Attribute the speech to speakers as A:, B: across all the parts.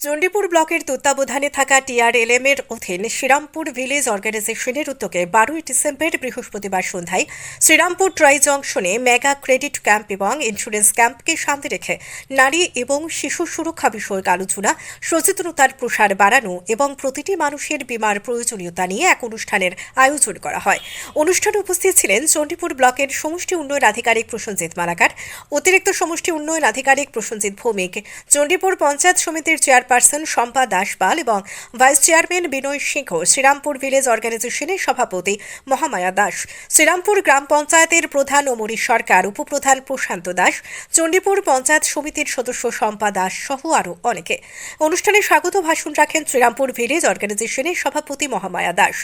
A: চণ্ডীপুর ব্লকের তত্ত্বাবধানে থাকা টিআরএলএম এর অধীন শ্রীরামপুর ভিলেজ অর্গানাইজেশনের উদ্যোগে বারোই ডিসেম্বর বৃহস্পতিবার সন্ধ্যায় শ্রীরামপুর ট্রাই জংশনে মেগা ক্রেডিট ক্যাম্প এবং ইন্স্যুরেন্স ক্যাম্পকে সামনে রেখে নারী এবং শিশু সুরক্ষা বিষয়ক আলোচনা, সচেতনতার প্রসার বাড়ানো এবং প্রতিটি মানুষের বীমার প্রয়োজনীয়তা নিয়ে এক অনুষ্ঠানের আয়োজন করা হয়। অনুষ্ঠানে উপস্থিত ছিলেন চণ্ডীপুর ব্লকের সমষ্টি উন্নয়ন আধিকারিক প্রসেনজিৎ মালাকার, অতিরিক্ত সমষ্টি উন্নয়ন আধিকারিক প্রসেনজিৎ ভৌমিক, চণ্ডীপুর পঞ্চায়েত সমিতির চেয়ারপারসন শম্পা দাসপাল এবং vice chairman Binoy Singha, Shrirampur village অর্গানাইজেশনের সভাপতি মহামায়া দাস, শ্রীরামপুর গ্রাম পঞ্চায়েতের প্রধান অমরী সরকার, উপপ্রধান প্রশান্ত দাস, চণ্ডীপুর পঞ্চায়েত সমিতির সদস্য শম্পা দাস সহ আরও অনেকে। অনুষ্ঠানে স্বাগত ভাষণ রাখেন শ্রীরামপুর ভিলেজ অর্গানাইজেশনের সভাপতি মহামায়া দাস।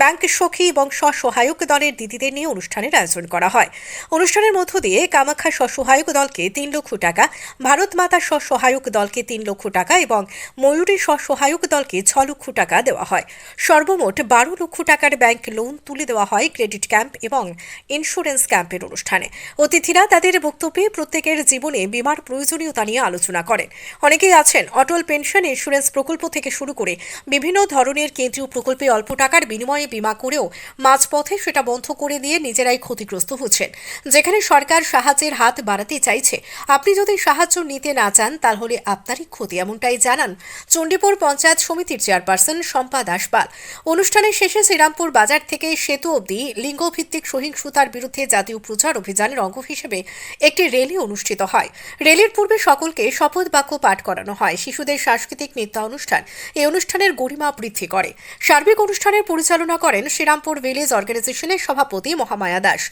A: ব্যাংক সখী এবং স্বসহায়ক দলের দিদিদের নিয়ে অনুষ্ঠানের আয়োজন করা হয়। অনুষ্ঠানের মধ্য দিয়ে কামাখ্যা স্বসহায়ক দলকে তিন লক্ষ টাকা, ভারত মাতা স্বসহায়ক দলকে তিন লক্ষ টাকা এবং ময়ূরী স্বসহায়ক দলকে ছ লক্ষ টাকা দেওয়া হয়। সর্বমোট বারো লক্ষ টাকার ব্যাংক লোন তুলে দেওয়া হয় ক্রেডিট ক্যাম্প এবং ইন্স্যুরেন্স ক্যাম্পের অনুষ্ঠানে। অতিথিরা তাদের বক্তব্যে প্রত্যেকের জীবনে বীমার প্রয়োজনীয়তা নিয়ে আলোচনা করেন। অনেকেই আছেন অটল পেনশন ইন্স্যুরেন্স প্রকল্প থেকে শুরু করে বিভিন্ন ধরনের কেন্দ্রীয় প্রকল্পে অল্প টাকার বিনিময়ে বীমা করেও মাঝপথে সেটা বন্ধ করে দিয়ে নিজেরাই ক্ষতিগ্রস্ত হচ্ছেন। যেখানে সরকার সাহায্যের হাত বাড়াতে চাইছে। আপনি যদি সাহায্য নিতে না চান, তাহলে আপনারই ক্ষতি। এমনটাই জানান, চণ্ডীপুর পঞ্চায়েত সমিতির চেয়ারপারসন শম্পা দাসপাল। অনুষ্ঠানের শেষে শ্রীরামপুর বাজার থেকে সেতু অবধি লিঙ্গভিত্তিক সহিংসতার বিরুদ্ধে জাতীয় প্রচার অভিযানের অঙ্গ হিসেবে একটি র্যালি অনুষ্ঠিত হয়। র্যালির পূর্বে সকলকে শপথ বাক্য পাঠ করানো হয়। শিশুদের সাংস্কৃতিক নৃত্য অনুষ্ঠান এই অনুষ্ঠানের গরিমা বৃদ্ধি করে। সার্বিক অনুষ্ঠানের পরিচালনা করেন শ্রীরামপুর ভিলেজ অর্গানাইজেশনের সভাপতি মহামায়া দাস।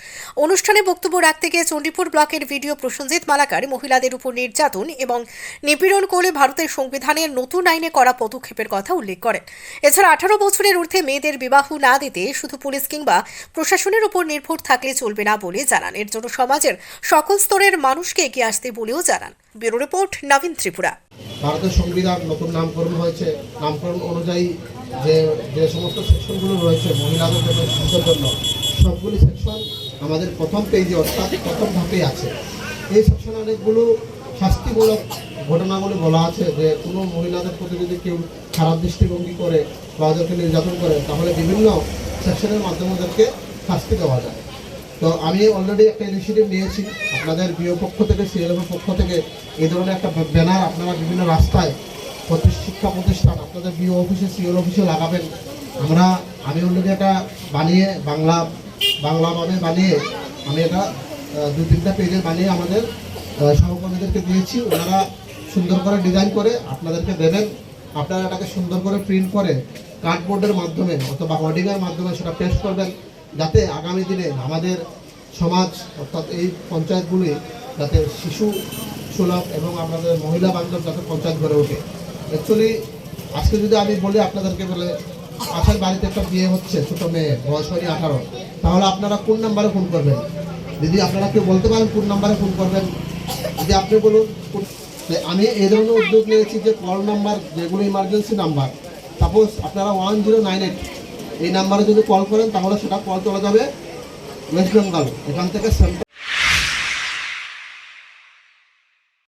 A: অনুষ্ঠানে বক্তব্য রাখতে গিয়ে চণ্ডীপুর ব্লকের ভিডিও প্রসেনজিৎ মালাকার মহিলাদের উপর নির্যাতন এবং নিপীড়ন করে ভারতের সংবিধানের নতুন আইনে করা পদক্ষেপের কথা উল্লেখ করেন। এছাড়া আঠারো বছরের ঊর্ধ্বে মেয়েদের বিবাহ না দিতে শুধু পুলিশ কিংবা প্রশাসনের উপর নির্ভর থাকলে চলবে না বলে জানান। এর জন্য সমাজের সকল স্তরের মানুষকে এগিয়ে আসতে বলেও জানান। Bureau report, Nabin Tripura.
B: ভারতের সংবিধান নতুন নামকরণ হয়েছে। নামকরণ অনুযায়ী যে যে সমস্ত সেকশনগুলো রয়েছে, মহিলাদের জন্য শিশুদের জন্য, সবগুলি সেকশন আমাদের প্রথম পেজে অর্থাৎ প্রথম ধাপে আছে। এই সেকশনে অনেকগুলো শাস্তিমূলক ঘটনাগুলি বলা আছে যে কোনো মহিলাদের প্রতি যদি কেউ খারাপ দৃষ্টিভঙ্গি করে বা ওদেরকে নির্যাতন করে, তাহলে বিভিন্ন সেকশনের মাধ্যমে ওদেরকে শাস্তি দেওয়া যায়। তো আমি অলরেডি একটা ইনিশিয়েটিভ নিয়েছি। আপনাদের বিও পক্ষ থেকে সিএলএফের পক্ষ থেকে এই ধরনের একটা ব্যানার আপনারা বিভিন্ন রাস্তায় প্রতি শিক্ষা প্রতিষ্ঠান, আপনাদের বিও অফিসে সিএল অফিসে লাগাবেন। আমরা, আমি অলরেডি এটা বানিয়ে, বাংলা বাংলাভাবে বানিয়ে, আমি এটা দু তিনটা পেজে বানিয়ে আমাদের সহকর্মীদেরকে দিয়েছি। ওনারা সুন্দর করে ডিজাইন করে আপনাদেরকে দেবেন। আপনারা এটাকে সুন্দর করে প্রিন্ট করে কার্ডবোর্ডের মাধ্যমে অথবা হোর্ডিংয়ের মাধ্যমে সেটা পেস্ট করবেন, যাতে আগামী দিনে আমাদের সমাজ অর্থাৎ এই পঞ্চায়েতগুলি যাতে শিশু সুলভ এবং আমাদের মহিলা বান্ধব যাতে পঞ্চায়েত গড়ে ওঠে। অ্যাকচুয়ালি আজকে যদি আমি বলি আপনাদেরকে বলে পাশের বাড়িতে একটা বিয়ে হচ্ছে, ছোটো মেয়ে, বয়স হয়নি আঠারো। তাহলে আপনারা কোন নাম্বারে ফোন করবেন? যদি আপনারা কেউ বলতে পারেন কোন নাম্বারে ফোন করবেন, যদি আপনি বলুন আমি এই ধরনের উদ্যোগ নিয়েছি যে কল নাম্বার যেগুলো ইমার্জেন্সি নাম্বার সাপোজ আপনারা ওয়ান জিরো নাইন এইট এই নাম্বারে যদি কল করেন, তাহলে সেটা কল চলে যাবে ওয়েস্ট বেঙ্গল এখান থেকে সেন্ট্রাল